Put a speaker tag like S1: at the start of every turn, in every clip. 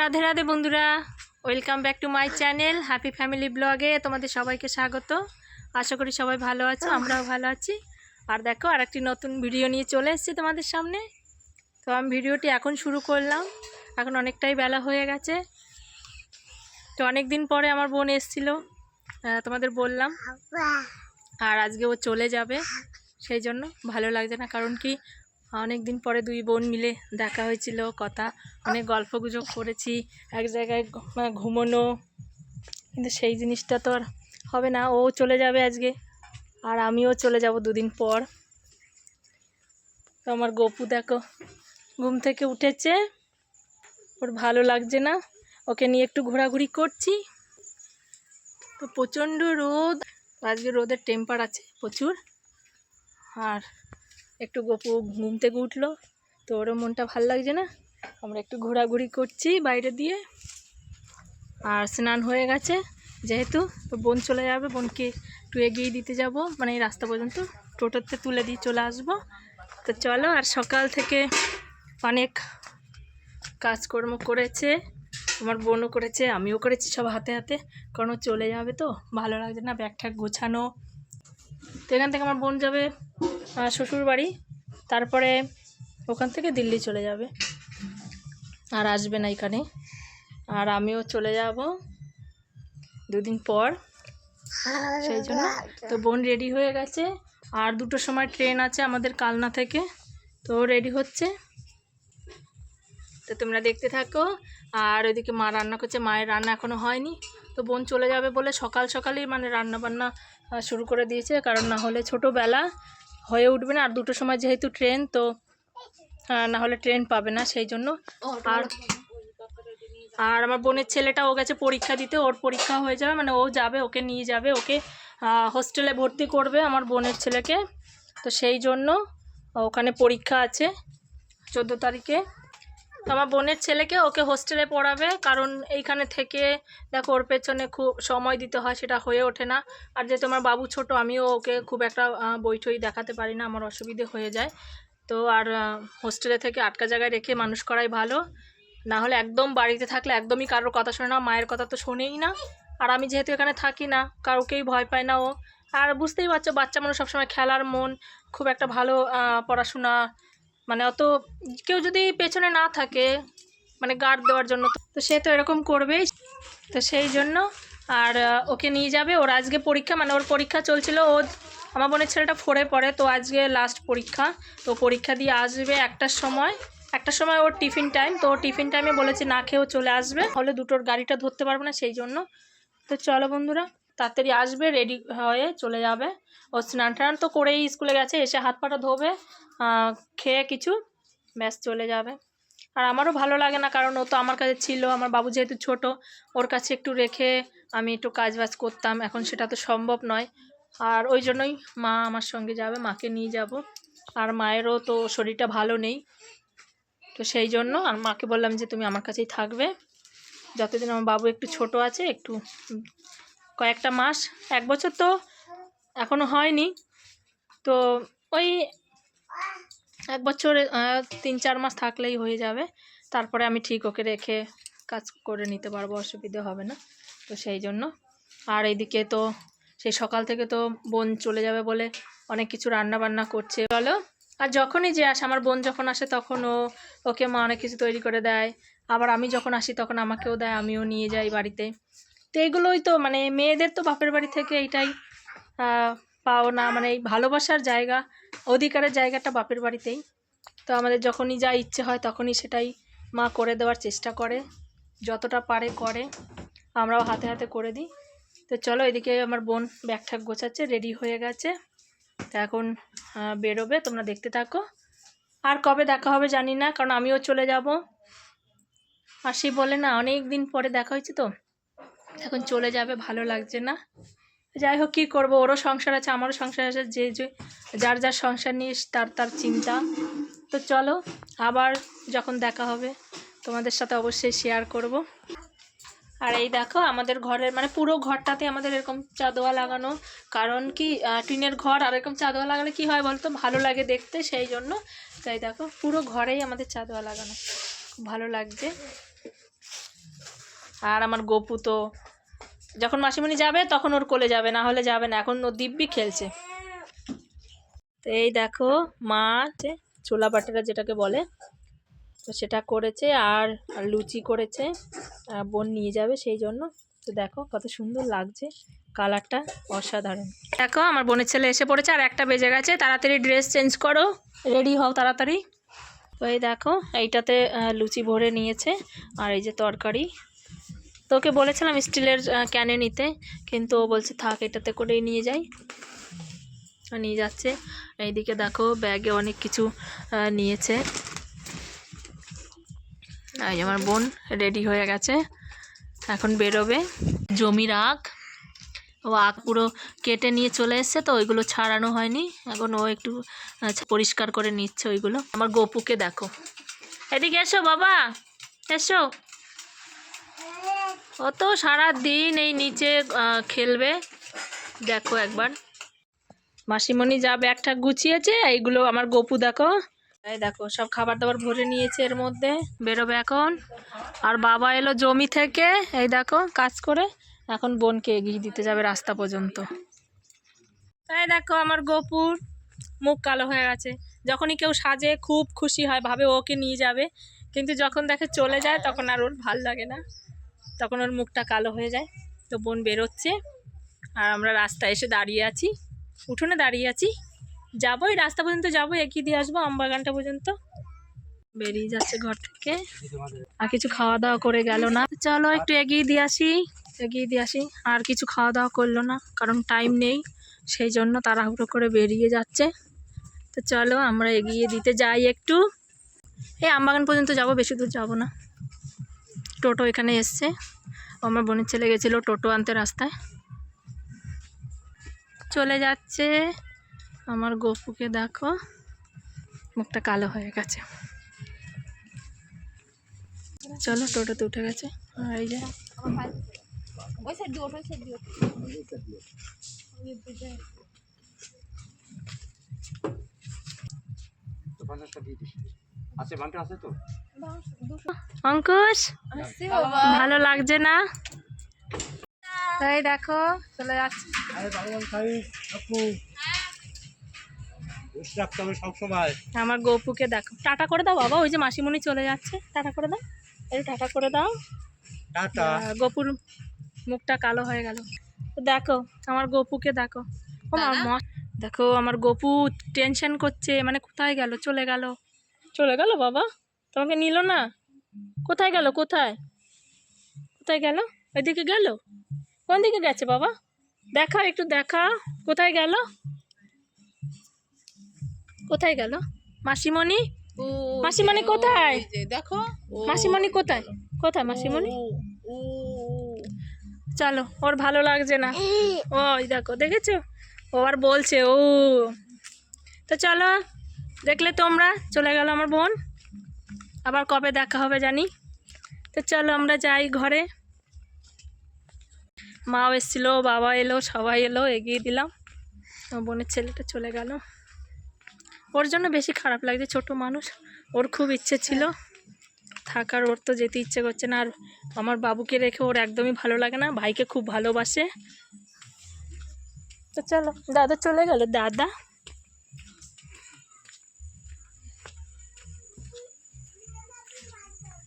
S1: রাধে রাধে বন্ধুরা welcome back to my channel happy family ব্লগে তোমাদের সবাইকে স্বাগত। আশা করি সবাই ভালো আছো, আমরাও ভালো আছি। আর দেখো আর একটি নতুন ভিডিও নিয়ে চলে এসেছি তোমাদের সামনে। তো আমি ভিডিওটি এখন শুরু করলাম। এখন অনেকটাই বেলা হয়ে গেছে। তো অনেক দিন পরে আমার বোন এসেছিল তোমাদের বললাম। আর আজকে ও চলে যাবে, সেই জন্য ভালো লাগছে না। কারণ কি অনেক দিন পরে দুই বোন মিলে দেখা হয়েছিল, কথা, অনেক গল্প গুজব করেছি, এক জায়গায় মানে ঘুমোনো, কিন্তু সেই জিনিসটা তো আর হবে না, ও চলে যাবে আজকে, আর আমিও চলে যাব দুদিন পর। তো আমার গপু দেখো, ঘুম থেকে উঠেছে, ওর ভালো লাগছে না, ওকে নিয়ে একটু ঘোরাঘুরি করছি। তো প্রচণ্ড রোদ, আজকে রোদের টেম্পার আছে প্রচুর, আর একটু গপু ঘুম থেকে উঠল। তো ওরও মনটা ভালো লাগছে না। আমরা একটু ঘোরাঘুরি করছি বাইরে দিয়ে। আর স্নান হয়ে গেছে যেহেতু। তো বোন চলে যাবে, বোনকে একটু এগিয়ে দিতে যাব। মানে এই রাস্তা পর্যন্ত টোটোতে তুলে দিয়ে চলে আসব। তো চলো, আর সকাল থেকে অনেক কাজকর্ম করেছে। আমার বোনও করেছে, আমিও করেছি সব হাতে হাতে। কারণ চলে যাবে তো, ভালো লাগছে না ব্যাগ ঠ্যাগ গোছানো। তো এখান থেকে আমার বোন যাবে শ্বশুর বাড়ি তারপরে ওখান থেকে দিল্লি চলে যাবে। আর আসবে না এখানে। আর আমিও চলে যাব দুদিন পর। সেই জন্য তো বোন রেডি হয়ে গেছে। আর দুটোর সময় ট্রেন আছে আমাদের কালনা থেকে। তো রেডি হচ্ছে। তো তোমরা দেখতে থাকো। আর ওইদিকে মা রান্না করছে। মায়ের রান্না এখনও হয়নি। তো বোন চলে যাবে বলে সকাল সকালেই মানে রান্না বান্না শুরু করে দিয়েছে। কারণ না হলে ছোটোবেলা হয়ে উঠবে না। আর দুটোর সময় যেহেতু ট্রেন তো না হলে ট্রেন পাবে না, সেই জন্য। আর আর আমার বোনের ছেলেটা, ও গেছে পরীক্ষা দিতে। ওর পরীক্ষা হয়ে যাবে মানে ও যাবে, ওকে নিয়ে যাবে, ওকে হোস্টেলে ভর্তি করবে আমার বোনের ছেলেকে। তো সেই জন্য ওখানে পরীক্ষা আছে, চোদ্দ তারিখে। তো আমার বোনের ছেলেকে ওকে হোস্টেলে পড়াবে কারণ এইখানে থেকে দেখো ওর পেছনে খুব সময় দিতে হয় সেটা হয়ে ওঠে না। আর যেহেতু আমার বাবু ছোট আমিও ওকে খুব একটা আহ, বই টই দেখাতে পারি না আমার অসুবিধে হয়ে যায়। তো আর হোস্টেলে থেকে আটকা জায়গায় রেখে মানুষ করাই ভালো। না হলে একদম বাড়িতে থাকলে একদমই কারোর কথা শোনে না মায়ের কথা তো শোনেই না। আর আমি যেহেতু এখানে থাকি না কাউকেই ভয় পায় না ও। আর বুঝতেই পারছ বাচ্চা মানুষ সবসময় খেলার মন খুব একটা ভালো পড়াশোনা মানে অত কেউ যদি পেছনে না থাকে মানে গার্ড দেওয়ার জন্য তো সে তো এরকম করবেই। তো সেই জন্য আর ওকে নিয়ে যাবে। ওর আজকে পরীক্ষা মানে ওর পরীক্ষা চলছিল। ও আমার বোনের ছেলেটা ফোরে পড়ে, তো আজকে লাস্ট পরীক্ষা। তো পরীক্ষা দিয়ে আসবে একটার সময়। একটার সময় ওর টিফিন টাইম তো টিফিন টাইমে বলেছে না খেয়েও চলে আসবে। হলে দুটোর গাড়িটা ধরতে পারবে না, সেই জন্য। তো চলো বন্ধুরা তাড়াতাড়ি আসবে রেডি হয়ে চলে যাবে। ও স্নান টান তো করেই স্কুলে গেছে, এসে হাত পাটা ধোবে খেয়ে কিছু, ব্যাস চলে যাবে। আর আমারও ভালো লাগে না, কারণ ও তো আমার কাছে ছিল, আমার বাবু যেহেতু ছোট, ওর কাছে একটু রেখে আমি একটু কাজ বাজ করতাম, এখন সেটা তো সম্ভব নয়। আর ওই জন্যই মা আমার সঙ্গে যাবে, মাকে নিয়ে যাব। আর মায়েরও তো শরীরটা ভালো নেই। তো সেই জন্য আর মাকে বললাম যে, তুমি আমার কাছেই থাকবে। যতদিন আমার বাবু একটু ছোট আছে, একটু কয়েকটা মাস, এক বছর তো এখনও হয়নি। তো ওই এক বছর তিন চার মাস থাকলেই হয়ে যাবে। তারপরে আমি ঠিক ওকে রেখে কাজ করে নিতে পারব, অসুবিধে হবে না। তো সেই জন্য। আর এইদিকে তো, সেই সকাল থেকে তো বোন চলে যাবে বলে অনেক কিছু রান্না বান্না করছে। বলো আর যখনই যে আসে, আমার বোন যখন আসে, তখন ও, ওকে মা অনেক কিছু তৈরি করে দেয়। আবার আমি যখন আসি, তখন আমাকেও দেয়, আমিও নিয়ে যাই বাড়িতে। তো এগুলোই তো মানে মেয়েদের তো বাপের বাড়ি থেকে এইটাই পাওনা মানে এই ভালোবাসার জায়গা, অধিকারের জায়গাটা বাপের বাড়িতেই। তো আমাদের যখনই যা ইচ্ছে হয় তখনই সেটাই মা করে দেওয়ার চেষ্টা করে, যতটা পারে করে, আমরাও হাতে হাতে করে দিই। তো চলো এদিকে আমার বোন ব্যাগ ঠ্যাগ গোছাচ্ছে রেডি হয়ে গেছে। তো এখন বেরোবে, তোমরা দেখতে থাকো। আর কবে দেখা হবে জানি না, কারণ আমিও চলে যাব। আর বলে না অনেক দিন পরে দেখা হয়েছে তো। এখন চলে যাবে, ভালো লাগছে না। যাই হোক, কী করব? ওরও সংসার আছে, আমারও সংসার আছে, যে যে, যার যার সংসার নিয়ে তার তার চিন্তা। তো চলো, আবার যখন দেখা হবে, তোমাদের সাথে অবশ্যই শেয়ার করব। আর এই দেখো, আমাদের ঘরের মানে পুরো ঘরটাতে আমাদের এরকম চাঁদোয়া লাগানো। কারণ কি টিনের ঘর আর এরকম চাঁদোয়া লাগালে কি হয় বলতো? ভালো লাগে দেখতে, সেই জন্য। তাই দেখো, পুরো ঘরেই আমাদের চাঁদোয়া লাগানো। ভালো লাগছে। আর আমার গপু তো, যখন মাসিমণি যাবে তখন ওর কোলে যাবে, না হলে যাবে না, এখন ও দিব্যি খেলছে। তো এই দেখো, মা ছোলা বাটারা যেটাকে বলে, তো সেটা করেছে আর লুচি করেছে বোন নিয়ে যাবে সেই জন্য। তো দেখো কত সুন্দর লাগছে কালারটা, অসাধারণ। দেখো, আমার বোনের ছেলে এসে পড়েছে আর একটা বেজে গেছে, তাড়াতাড়ি ড্রেস চেঞ্জ করো, রেডি হও তাড়াতাড়ি। তো এই দেখো, এইটাতে লুচি ভরে নিয়েছে, আর এই যে তরকারি। তোকে বলেছিলাম স্টিলের ক্যানে নিতে, কিন্তু ও বলছে, থাক, এটাতে করেই নিয়ে যাই। নিয়ে যাচ্ছে। এইদিকে দেখো ব্যাগে অনেক কিছু নিয়েছে। এই আমার বোন রেডি হয়ে গেছে। এখন বেরোবে। জমির আখ ও আখ পুরো কেটে নিয়ে চলে এসছে তো, ওইগুলো ছাড়ানো হয়নি। এখন ও একটু পরিষ্কার করে নিচ্ছে ওইগুলো। আমার গপুকে দেখো। এদিকে এসো বাবা। এসো। ও তো সারা দিন এই নিচে খেলবে। দেখো একবার। মাসিমণি যা ব্যাগটা গুছিয়েছে, এইগুলো আমার গপু দেখো। এই দেখো, সব খাবার দাবার ভরে নিয়েছে এর মধ্যে, বেরোবে এখন। আর বাবা এলো জমি থেকে, এই দেখো, কাজ করে। এখন বোনকে এগিয়ে দিতে যাবে রাস্তা পর্যন্ত। তাই দেখো আমার গপুর, মুখ কালো হয়ে গেছে। যখনই কেউ সাজে, খুব খুশি হয়, ভাবে ওকে নিয়ে যাবে। কিন্তু যখন দেখে চলে যায়, তখন আর ওর ভালো লাগে না। তখন ওর মুখটা কালো হয়ে যায়, তো বোন বেরোচ্ছে আর আমরা রাস্তায় এসে দাঁড়িয়ে আছি। উঠোনে দাঁড়িয়ে আছি। যাব এই রাস্তা পর্যন্ত যাব এগিয়ে দিয়ে আসব, আমবাগানটা পর্যন্ত। বেরিয়ে যাচ্ছে ঘর থেকে। আর কিছু খাওয়া দাওয়া করে গেল না। চলো একটু এগিয়ে দিয়ে আসি, এগিয়ে দিয়ে আসি। আর কিছু খাওয়া দাওয়া করল না, কারণ টাইম নেই, সেই জন্য তাড়াহুড়ো করে বেরিয়ে যাচ্ছে। তো চলো আমরা এগিয়ে দিতে যাই একটু। এই আমবাগান পর্যন্ত যাব, বেশি দূর যাব না। টোটো এখানে এসছে। আমার বোনের ছেলে গেছিল টোটো আনতে রাস্তায়। চলে যাচ্ছে। আমার গপুকে দেখো। মুখটা কালো হয়ে গেছে। চলো টোটোতে উঠে গেছে।
S2: আছে বান্টা আছে তো?
S1: অঙ্কুশ ভালো লাগছে না? তাই দেখো চলে যাচ্ছে। আমার গপুকে দেখো। টাটা করে দাও বাবা ওই যে মাসিমণি চলে যাচ্ছে। টাটা করে দাও। এই টাটা করে দাও।
S2: টাটা।
S1: গপুর মুখটা কালো হয়ে গেল। তো দেখো আমার গপুকে দেখো। ও মা, ম- দেখো আমার গপু টেনশন করছে মানে কোথায় গেল? চলে গেল। চলে গেল বাবা? তোমাকে নিল না? কোথায় গেল? কোথায়? কোথায় গেল? ওইদিকে গেল? কোন দিকে গেছে বাবা? দেখা একটু দেখা। কোথায় গেল? কোথায় গেল? মাসিমণি? মাসিমণি কোথায়?
S3: দেখো।
S1: মাসিমণি কোথায়? কোথায় মাসিমণি? চলো ওর ভালো লাগছে না। ওই দেখো দেখেছ? ও আর বলছে ও। তো চলো দেখলে তোমরা চলে গেল আমার বোন। আবার কবে দেখা হবে জানি। তো চলো আমরা যাই ঘরে। মাও এসেছিল, বাবা এলো, সবাই এলো, এগিয়ে দিলাম। আমার বোনের ছেলেটা চলে গেল। ওর জন্য বেশি খারাপ লাগছে, ছোট মানুষ। ওর খুব ইচ্ছে ছিল। থাকার ওর তো যেতে ইচ্ছে করছে না। আর আমার বাবুকে রেখে ওর একদমই ভালো লাগে না। ভাইকে খুব ভালোবাসে। তো চলো, দাদা চলে গেল, দাদা।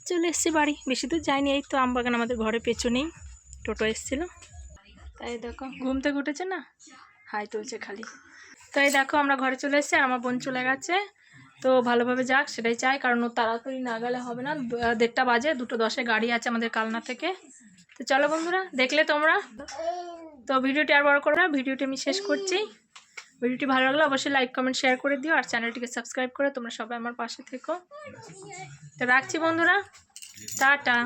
S1: চলে এসছি বাড়ি। বেশি দূর যাইনি, এই তো আমবাগান আমাদের ঘরের পেছনেই। টোটো এসছিল। তাই দেখো, ঘুম থেকে উঠেছে না? হাই তুলছে খালি। তাই দেখো, আমরা ঘরে চলে এসেছি আর আমার বোন চলে গেছে। তো ভালোভাবে যাক, সেটাই চাই, কারণ ও তাড়াতাড়ি না গেলে হবে না। দেড়টা বাজে, দুটো দশে গাড়ি আছে আমাদের কালনা থেকে। তো চলো বন্ধুরা, দেখলে তোমরা। তো ভিডিওটি আর বড় করো না, ভিডিওটি আমি শেষ করছি। ভিডিওটি ভালো লাগলে অবশ্যই লাইক কমেন্ট শেয়ার করে দিও আর চ্যানেলটিকে সাবস্ক্রাইব করে তোমরা সবাই আমার পাশে থেকো। তো রাখছি বন্ধুরা, টাটা।